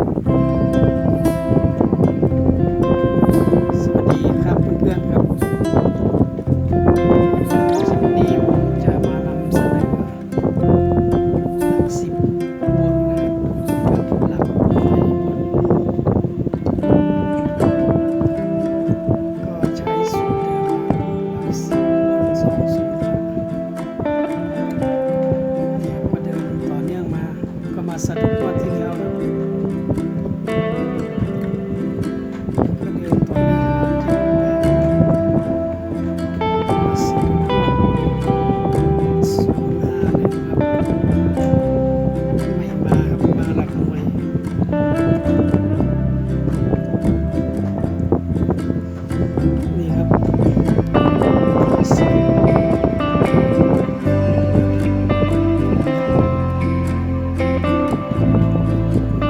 สวัสดีครับเพื่อนๆครับวันนี้ผมจะมานำเสนอหลักสิบบนนะครับกับหลักหน่วยบนก็ใช้สูตรเดิมหลักสิบบนสองสูตร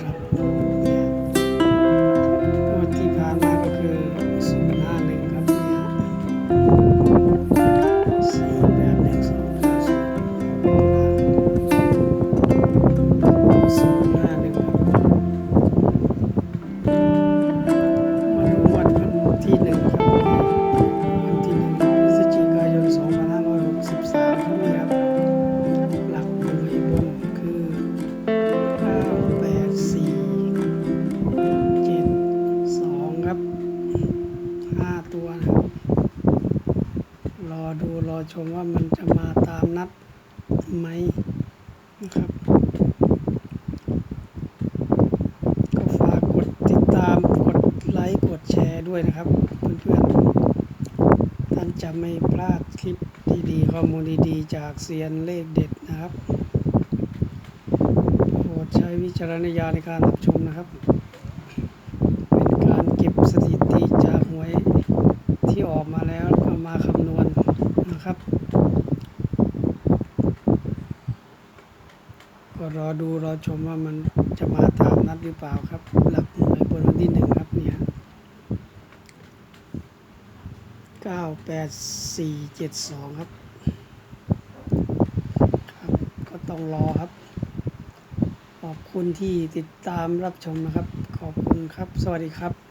สิ รอดูรอชมว่ามันจะมาตามนัดไหมนะครับ ก็ฝากกดติดตามกดไลค์กดแชร์ด้วยนะครับ เพื่อนๆ ท่านจะไม่พลาดคลิปดีๆข้อมูลดีๆ จากเซียนเลขเด็ดนะครับโปรดใช้วิจารณญาณในการรับชมนะครับ เป็นการเก็บสถิติจากหวย่ออกมาแล้วก็มาคำนวณนะครับ ก็รอดูรอชมว่ามันจะมาตามนัดหรือเปล่าครับ หลักหน่วยบนวันที่หนึ่งครับเนี่ยเก้าแปดสี่เจ็ดสองครับ ครับ ก็ต้องรอครับ ขอบคุณที่ติดตามรับชมนะครับ ขอบคุณครับ สวัสดีครับ